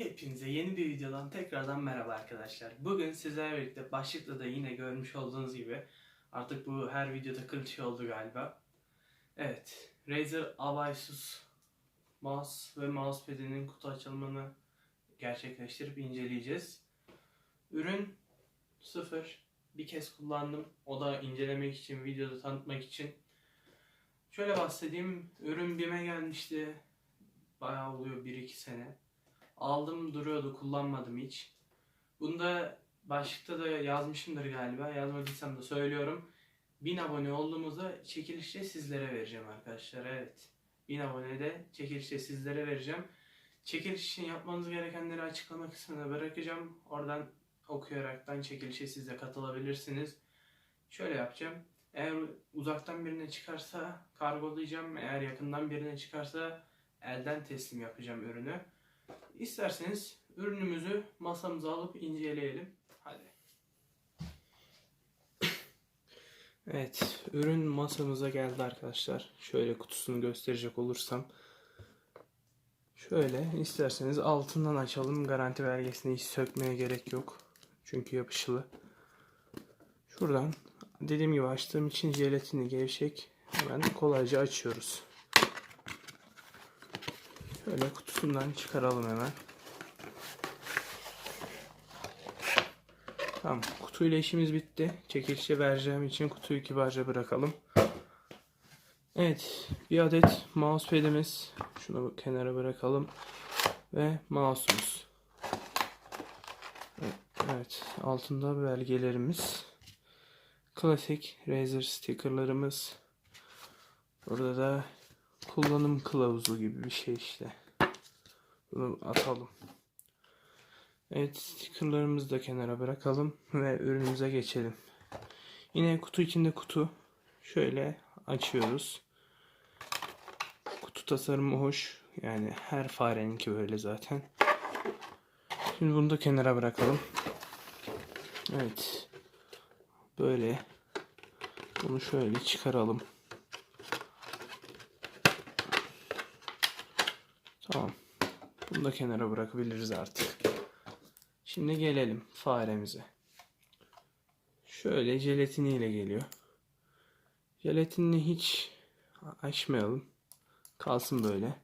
Hepinize yeni bir videodan tekrardan merhaba arkadaşlar. Bugün sizlerle birlikte başlıkta da yine görmüş olduğunuz gibi artık bu her videoda klişe oldu galiba. Evet, Razer Avisus mouse ve mousepad'inin kutu açılımını gerçekleştirip inceleyeceğiz. Ürün sıfır. Bir kez kullandım. O da incelemek için, videoda tanıtmak için. Şöyle bahsedeyim. Ürün BİM'e gelmişti. Bayağı oluyor 1-2 sene. Aldım duruyordu kullanmadım hiç. Bunda başlıkta da yazmışımdır galiba. Yazmadıysam da söylüyorum. 1000 abone olduğumuzda çekilişte sizlere vereceğim arkadaşlar. Evet. 1000 abonede çekilişte sizlere vereceğim. Çekiliş için yapmanız gerekenleri açıklama kısmına bırakacağım. Oradan okuyaraktan çekilişe siz de katılabilirsiniz. Şöyle yapacağım. Eğer uzaktan birine çıkarsa kargolayacağım. Eğer yakından birine çıkarsa elden teslim yapacağım ürünü. İsterseniz ürünümüzü masamıza alıp inceleyelim. Hadi. Evet, ürün masamıza geldi arkadaşlar. Şöyle kutusunu gösterecek olursam. Şöyle isterseniz altından açalım. Garanti belgesini hiç sökmeye gerek yok. Çünkü yapışılı. Şuradan dediğim gibi açtığım için jelatini gevşek. Hemen kolayca açıyoruz. Şöyle kutusundan çıkaralım hemen. Tamam kutuyla işimiz bitti. Çekilişe vereceğim için kutuyu kibarca bırakalım. Evet bir adet mousepad'imiz. Şunu kenara bırakalım. Ve mouse'umuz. Evet, altında belgelerimiz. Klasik Razer stickerlarımız. Burada da kullanım kılavuzu gibi bir şey işte. Bunu atalım. Evet stickerlarımızı da kenara bırakalım ve ürünümüze geçelim. Yine kutu içinde kutu. Şöyle açıyoruz. Kutu tasarımı hoş. Yani her fareninki böyle zaten. Şimdi bunu da kenara bırakalım. Evet. Böyle. Bunu şöyle çıkaralım. Tamam. Bunu da kenara bırakabiliriz artık. Şimdi gelelim faremize. Şöyle jelatiniyle geliyor. Jelatinini hiç açmayalım. Kalsın böyle.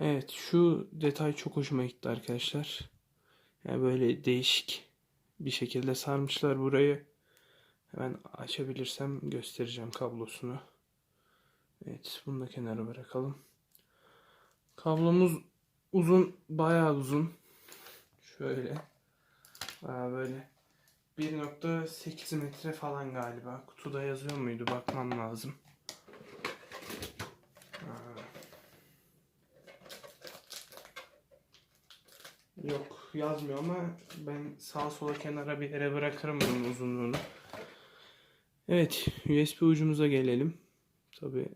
Evet şu detay çok hoşuma gitti arkadaşlar. Yani böyle değişik bir şekilde sarmışlar burayı. Hemen açabilirsem göstereceğim kablosunu. Evet bunu da kenara bırakalım. Kablomuz uzun, bayağı uzun. Şöyle. Bayağı böyle 1.8 metre falan galiba. Kutuda yazıyor muydu? Bakmam lazım. Yok yazmıyor ama ben sağa sola kenara bir yere bırakırım bunun uzunluğunu. Evet USB ucumuza gelelim. Tabi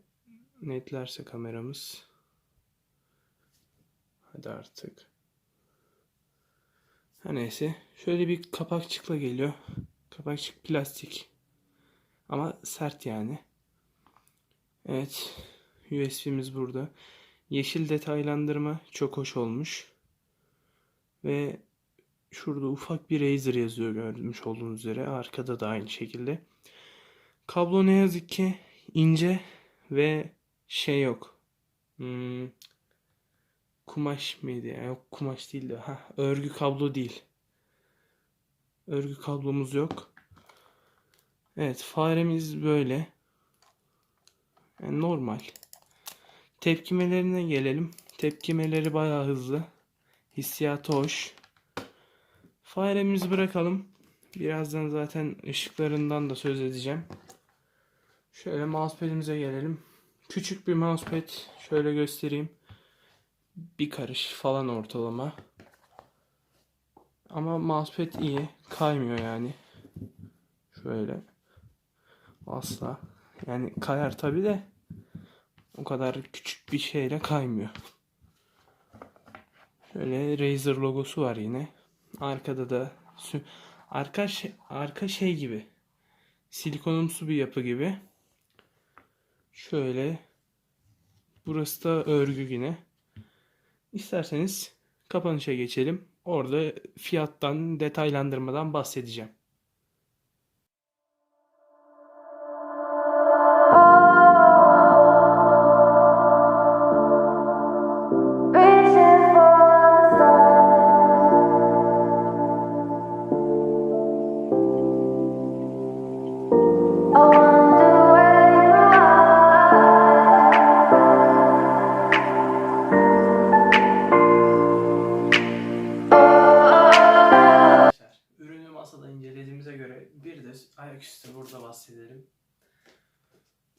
netlerse kameramız. Hadi artık. Her neyse. Şöyle bir kapakçıkla geliyor. Kapakçık plastik. Ama sert yani. Evet. USB'miz burada. Yeşil detaylandırma çok hoş olmuş. Ve şurada ufak bir Razer yazıyor görmüş olduğunuz üzere. Arkada da aynı şekilde. Kablo ne yazık ki ince ve şey yok. Hmm, kumaş mıydı ya? Yok kumaş değil de. Ha, örgü kablo değil. Örgü kablomuz yok. Evet faremiz böyle. Yani normal. Tepkimelerine gelelim. Tepkimeleri bayağı hızlı. Hissiyatı hoş. Faremizi bırakalım. Birazdan zaten ışıklarından da söz edeceğim. Şöyle mousepad'imize gelelim. Küçük bir mousepad. Şöyle göstereyim bir karış falan ortalama. Ama mousepad iyi. Kaymıyor yani. Şöyle. Asla. Yani kayar tabi de o kadar küçük bir şeyle kaymıyor. Şöyle Razer logosu var yine. Arkada da arka şey, arka şey gibi. Silikonumsu bir yapı gibi. Şöyle burası da örgü yine. İsterseniz kapanışa geçelim. Orada fiyattan, detaylandırmadan bahsedeceğim.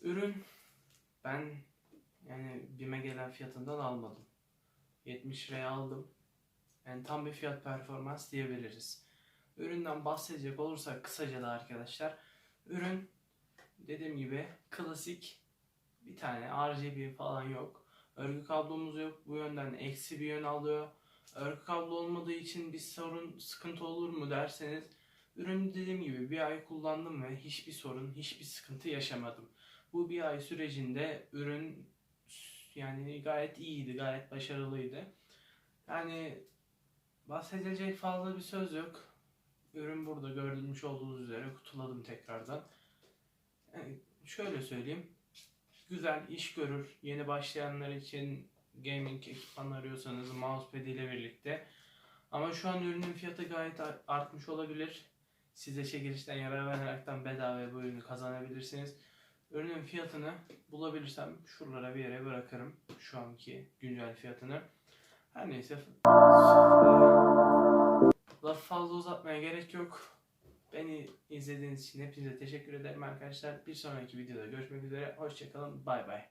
Ürün ben yani BİM'e gelen fiyatından almadım. 70 liraya aldım. Yani tam bir fiyat performans diyebiliriz. Üründen bahsedecek olursak kısaca da arkadaşlar. Ürün dediğim gibi klasik bir tane RGB falan yok. Örgü kablomuz yok. Bu yönden eksi bir yön alıyor. Örgü kablo olmadığı için bir sorun, sıkıntı olur mu derseniz ürünü dediğim gibi bir ay kullandım ve hiçbir sorun, hiçbir sıkıntı yaşamadım. Bu bir ay sürecinde ürün yani gayet iyiydi, gayet başarılıydı. Yani bahsedecek fazla bir söz yok. Ürün burada görülmüş olduğunuz üzere kutuladım tekrardan. Yani şöyle söyleyeyim. Güzel iş görür. Yeni başlayanlar için gaming ekipman arıyorsanız mousepad ile birlikte. Ama şu an ürünün fiyatı gayet ar- artmış olabilir. Size çekilişten yarar vererekten bedava bu ürünü kazanabilirsiniz. Ürünün fiyatını bulabilirsem şuralara bir yere bırakırım. Şu anki güncel fiyatını. Her neyse. Lafı fazla uzatmaya gerek yok. Beni izlediğiniz için hepinize teşekkür ederim arkadaşlar. Bir sonraki videoda görüşmek üzere. Hoşçakalın. Bay bay.